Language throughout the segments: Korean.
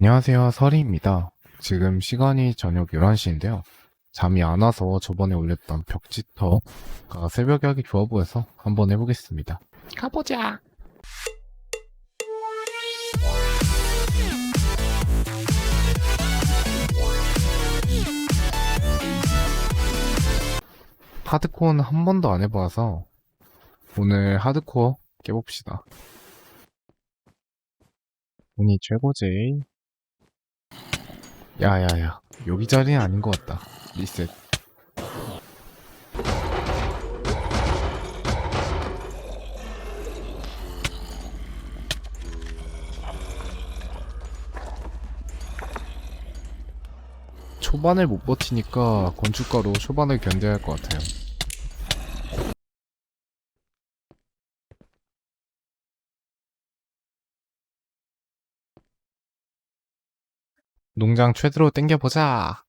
안녕하세요. 설이입니다. 지금 시간이 저녁 11시인데요. 잠이 안 와서 저번에 올렸던 벽지터가 새벽에 하기 좋아 보여서 한번 해보겠습니다. 가보자. 하드코어는 한 번도 안 해봐서 오늘 하드코어 깨봅시다. 운이 최고지. 야야야, 여기 자리는 아닌 것 같다. 리셋. 초반을 못 버티니까 건축가로 초반을 견뎌야 할 것 같아요. 농장 최대로 땡겨보자.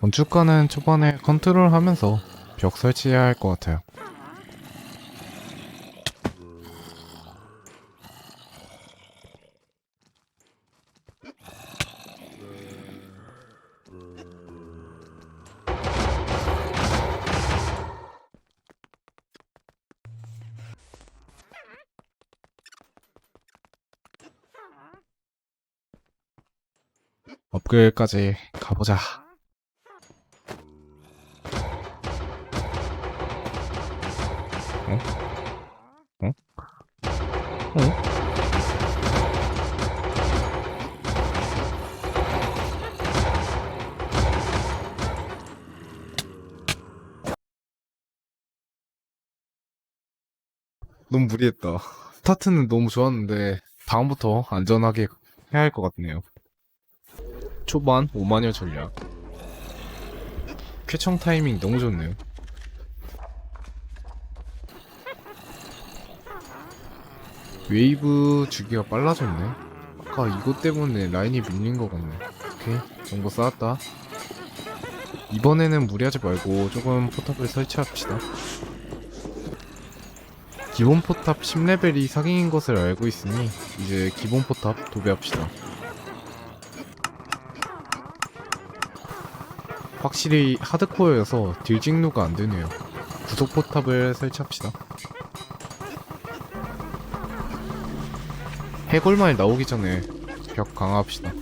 건축가는 초반에 컨트롤 하면서 벽 설치해야 할 것 같아요. 업글까지 가보자. 어? 어? 어? 너무 무리했다. 스타트는 너무 좋았는데 다음부터 안전하게 해야 할 것 같네요. 초반 5만여 전략. 쾌청 타이밍 너무 좋네요. 웨이브 주기가 빨라졌네. 아까 이것 때문에 라인이 밀린 것 같네. 오케이, 정보 쌓았다. 이번에는 무리하지 말고 조금 포탑을 설치합시다. 기본 포탑 10레벨이 사기인 것을 알고 있으니 이제 기본 포탑 도배합시다. 확실히 하드코어여서 딜직루가 안 되네요. 구속 포탑을 설치합시다. 해골말 나오기 전에 벽 강화합시다.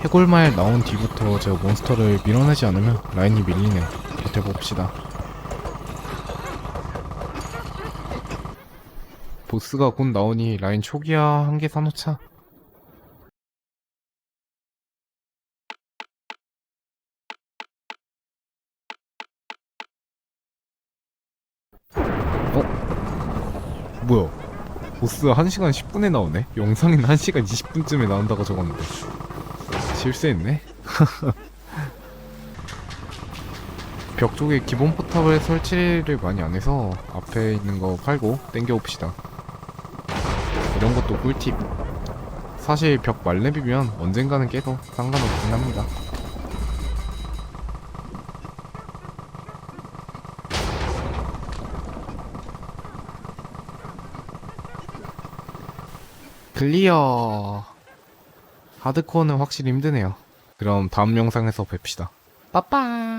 해골말 나온 뒤부터 제가 몬스터를 밀어내지 않으면 라인이 밀리네요. 버텨봅시다. 보스가 곧 나오니 라인 초기화 한 개 사놓자. 어? 뭐야? 보스 1시간 10분에 나오네? 영상은 1시간 20분쯤에 나온다고 적었는데. 실수했네? 벽 쪽에 기본 포탑을 설치를 많이 안 해서 앞에 있는 거 팔고 땡겨 옵시다. 이런 것도 꿀팁. 사실 벽 말렙이면 언젠가는 깨도 상관없긴 합니다. 클리어. 하드코어는 확실히 힘드네요. 그럼 다음 영상에서 뵙시다. 빠빠.